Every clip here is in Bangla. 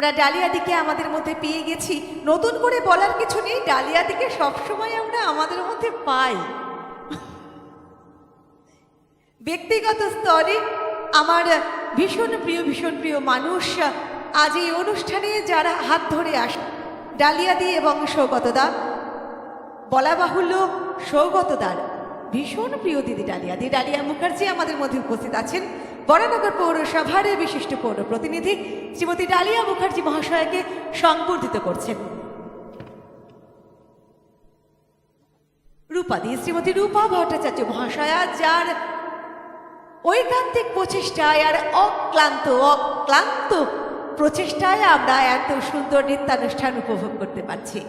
আমরা ডালিয়াদিকে আমাদের মধ্যে পেয়ে গেছি। নতুন করে বলার কিছু নেই, ডালিয়াদিকে সবসময় আমরা আমাদের মধ্যে পাই। ব্যক্তিগত স্তরে আমার ভীষণ প্রিয় ভীষণ প্রিয় মানুষ আজ এই অনুষ্ঠানে যারা হাত ধরে আস, ডালিয়াদি এবং সৌগতদা, বলা বাহুল্য সৌগতদার, ভীষণ প্রিয় দিদি ডালিয়াদি। ডালিয়া মুখার্জি আমাদের মধ্যে উপস্থিত আছেন। বরানগর পৌরসভার বিশিষ্ট পৌর প্রতিনিধি শ্রীমতী ডালিয়া মুখার্জি মহাশয়কে সংবর্ধিত করছেন। রূপাদি শ্রীমতী রূপা ভট্টাচার্য মহাশয়া, যার ঐকান্তিক প্রচেষ্টায় আর অক্লান্ত অক্লান্ত প্রচেষ্টায় আমরা এত সুন্দর নৃত্যানুষ্ঠান উপভোগ করতে পারছি।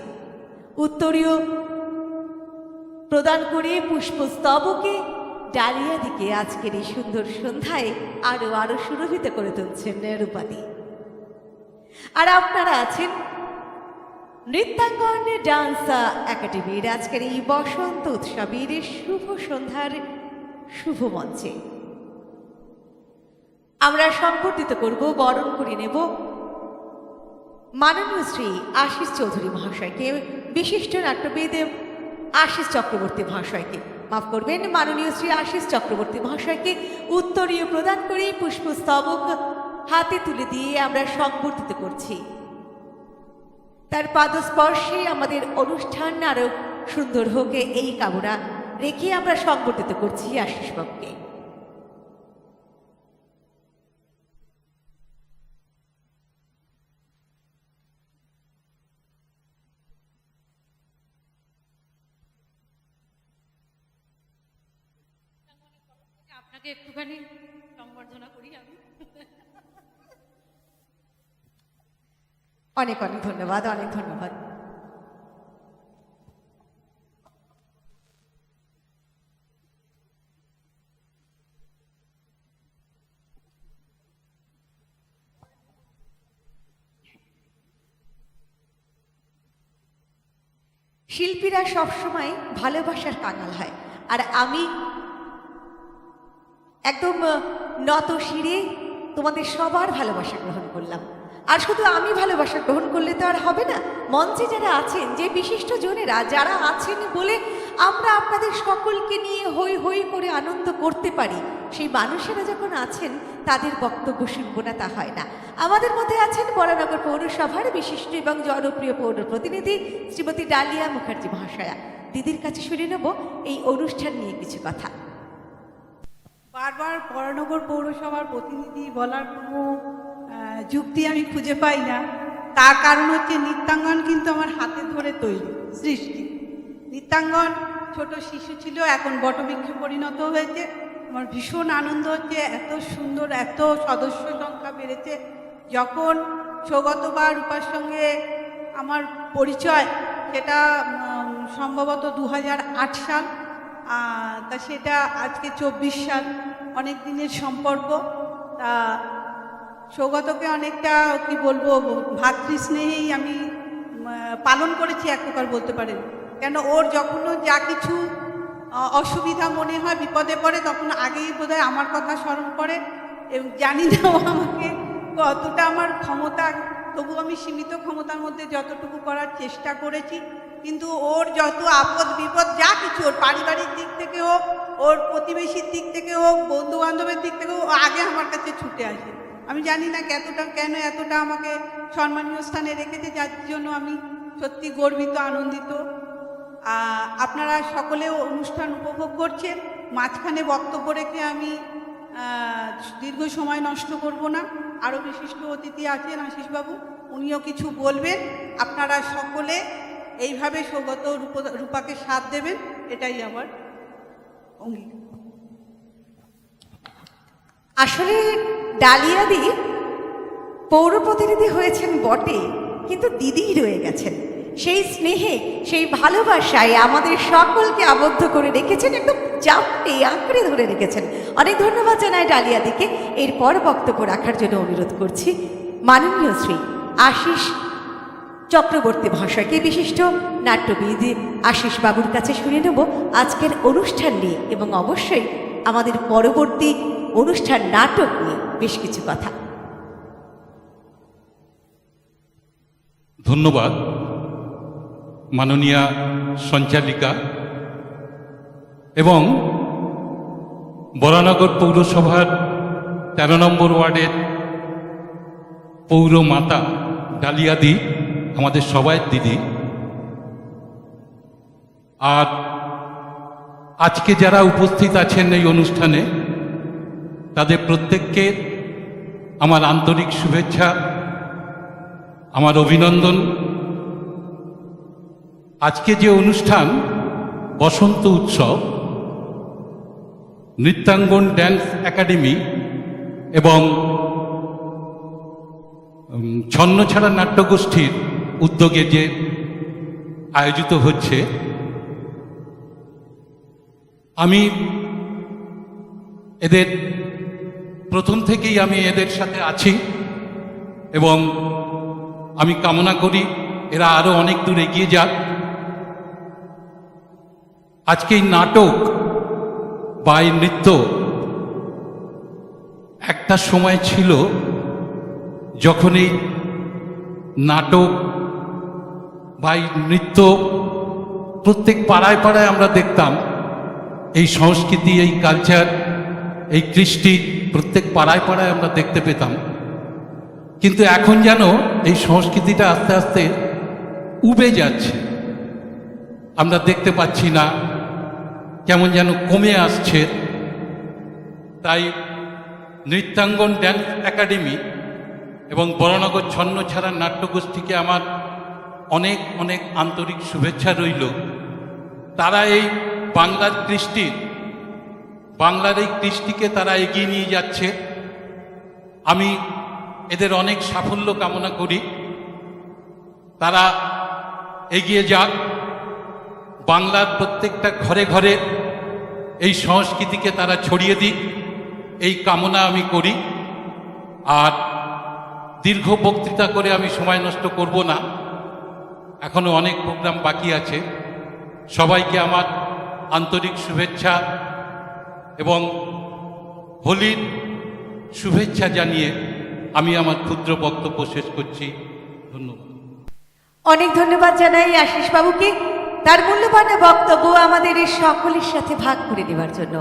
উত্তরীয় প্রদান করে পুষ্পস্তবকে ডালিয়া দিকে আজকের এই সুন্দর সন্ধ্যায় আরও আরও সুরভিত করে তুলছেন রূপাদি। আর আপনারা আছেন নৃত্যাঙ্গন ডান্স একাডেমির আজকের এই বসন্ত উৎসবের শুভ সন্ধ্যার শুভ মঞ্চে। আমরা সংবর্ধিত করব, বরণ করে নেব মাননীয় শ্রী আশিস চৌধুরী মহাশয়কে, বিশিষ্ট নাট্যবিদ আশিস চক্রবর্তী মহাশয়কে। মাফ করবেন, মাননীয় শ্রী আশিস চক্রবর্তী মহাশয়কে উত্তরীয় প্রদান করে পুষ্পস্তবক হাতে তুলে দিয়ে আমরা সংবর্ধিত করছি। তার পাদস্পর্শে আমাদের অনুষ্ঠান আরও সুন্দর হোক, এই কামনা রেখে আমরা সংবর্ধিত করছি আশিসবাবুকে আপনাকে একটুখানি সংবর্ধনা করি আমি। অনেক অনেক ধন্যবাদ অনেক ধন্যবাদ। শিল্পীরা সবসময় ভালোবাসার কাঙাল হয়, আর আমি একদম নত শিরে তোমাদের সবার ভালোবাসা গ্রহণ করলাম। আর শুধু আমি ভালোবাসা গ্রহণ করলে তো আর হবে না, মঞ্চে যারা আছেন, যে বিশিষ্ট জনেরা, যারা আছেন বলে আমরা আপনাদের সকলকে নিয়ে হই হই করে আনন্দ করতে পারি, সেই মানুষেরা যখন আছেন, তাদের বক্তব্য শুনব না, তা হয় না। আমাদের মধ্যে আছেন বরানগর পৌরসভার বিশিষ্ট এবং জনপ্রিয় পৌর প্রতিনিধি শ্রীমতী ডালিয়া মুখার্জি মহাশয়া। দিদির কাছে শুনে নেব, এই অনুষ্ঠান নিয়ে কিছু কথা। বারবার বরানগর পৌরসভার প্রতিনিধি বলার কোনো যুক্তি আমি খুঁজে পাই না। তার কারণ হচ্ছে নৃত্যাঙ্গন কিন্তু আমার হাতে ধরে তৈরি, সৃষ্টি। নৃত্যাঙ্গন ছোট শিশু ছিল, এখন বটবৃক্ষে পরিণত হয়েছে। আমার ভীষণ আনন্দ হচ্ছে, এত সুন্দর, এত সদস্য সংখ্যা বেড়েছে। যখন সৌগত বা রূপার সঙ্গে আমার পরিচয়, সেটা সম্ভবত দু হাজার আট সাল। তা সেটা আজকে চব্বিশ সাল, অনেক দিনের সম্পর্ক। তা সৌগতকে অনেকটা, কি বলব, ভাতৃস্নেহেই আমি পালন করেছি এক প্রকার বলতে পারেন। কেন ওর যখনও যা কিছু অসুবিধা মনে হয়, বিপদে পড়ে, তখন আগেই বোধহয় আমার কথা স্মরণ করে। এবং জানি না ও আমাকে কতটা আমার ক্ষমতা তবু আমি সীমিত ক্ষমতার মধ্যে যতটুকু করার চেষ্টা করেছি কিন্তু ওর যত আপদ বিপদ, যা কিছু ওর পারিবারিক দিক থেকে হোক, ওর প্রতিবেশীর দিক থেকে হোক বন্ধু বান্ধবের দিক থেকে হোক আগে আমার কাছে ছুটে আসে। আমি জানি না কতটা, কেন এতটা আমাকে সম্মানীয় স্থানে রেখেছে, যার জন্য আমি সত্যি গর্বিত, আনন্দিত। আপনারা সকলেও অনুষ্ঠান উপভোগ করছেন। মাঝখানে বক্তব্য রেখে আমি দীর্ঘ সময় নষ্ট করব না। আরও বিশিষ্ট অতিথি আছেন আশিসবাবু, উনিও কিছু বলবেন। আপনারা সকলে এইভাবে সৌগত রূপ- রূপাকে সাথ দেবেন, এটাই আমার অঙ্গীকার। আসলে ডালিয়াদি পৌর প্রতিনিধি হয়েছেন বটে, কিন্তু দিদিই রয়ে গেছেন। সেই স্নেহে, সেই ভালোবাসায় আমাদের সকলকে আবদ্ধ করে রেখেছেন, একদম চাপটে আঁকড়ে ধরে রেখেছেন। অনেক ধন্যবাদ জানাই ডালিয়াদিকে। এরপর বক্তব্য রাখার জন্য অনুরোধ করছি। মাননীয় শ্রী আশিস চক্রবর্তী মহাশয়কে বিশিষ্ট নাট্যবিদ আশিস বাবুর কাছে শুনে নেব আজকের অনুষ্ঠান নিয়ে এবং অবশ্যই আমাদের পরবর্তী অনুষ্ঠান নাটক নিয়ে বেশ কিছু কথা। ধন্যবাদ। মাননীয়া সঞ্চালিকা এবং বরানগর পৌরসভার তেরো নম্বর ওয়ার্ডের পৌর মাতা ডালিয়াদি আমাদের সবাই দিদি। আর আজকে যারা উপস্থিত আছেন এই অনুষ্ঠানে, তাদের প্রত্যেককে আমার আন্তরিক শুভেচ্ছা, আমার অভিনন্দন। আজকে যে অনুষ্ঠান, বসন্ত উৎসব, নৃত্যাঙ্গন ড্যান্স একাডেমি এবং ছন্নছাড়া নাট্যগোষ্ঠীর উদ্যোগে যে আয়োজিত হচ্ছে, আমি এদের প্রথম থেকেই আমি এদের সাথে আছি এবং আমি কামনা করি এরা আরও অনেক দূর এগিয়ে যাক। আজকে এই নাটক বা নৃত্য একটা সময় ছিল যখন এই নাটক এই নৃত্য প্রত্যেক পাড়ায় পাড়ায় আমরা দেখতাম। এই সংস্কৃতি, এই কালচার এই কৃষ্টি প্রত্যেক পাড়ায় পাড়ায় আমরা দেখতে পেতাম। কিন্তু এখন যেন এই সংস্কৃতিটা আস্তে আস্তে উবে যাচ্ছে। আমরা দেখতে পাচ্ছি না কেমন যেন কমে আসছে। তাই নৃত্যাঙ্গন ড্যান্স একাডেমি এবং বড়নগর ছন্ন ছাড়া নাট্যগোষ্ঠীকে আমার অনেক অনেক আন্তরিক শুভেচ্ছা রইল। তারা এই বাংলার কৃষ্টির বাংলার এই কৃষ্টিকে তারা এগিয়ে নিয়ে যাচ্ছে। আমি এদের অনেক সাফল্য কামনা করি। তারা এগিয়ে যাক। বাংলার প্রত্যেকটা ঘরে ঘরে এই সংস্কৃতিকে তারা ছড়িয়ে দিক, এই কামনা আমি করি। আর দীর্ঘ বক্তৃতা করে আমি সময় নষ্ট করব না। এখনও অনেক প্রোগ্রাম বাকি আছে। সবাইকে আমার আন্তরিক শুভেচ্ছা এবং হোলির শুভেচ্ছা জানিয়ে আমি আমার ক্ষুদ্র বক্তব্য শেষ করছি। ধন্যবাদ। অনেক ধন্যবাদ জানাই আশিস বাবুকে। তার মূল্যবান বক্তব্য আমাদের এই সকলের সাথে ভাগ করে নেওয়ার জন্য।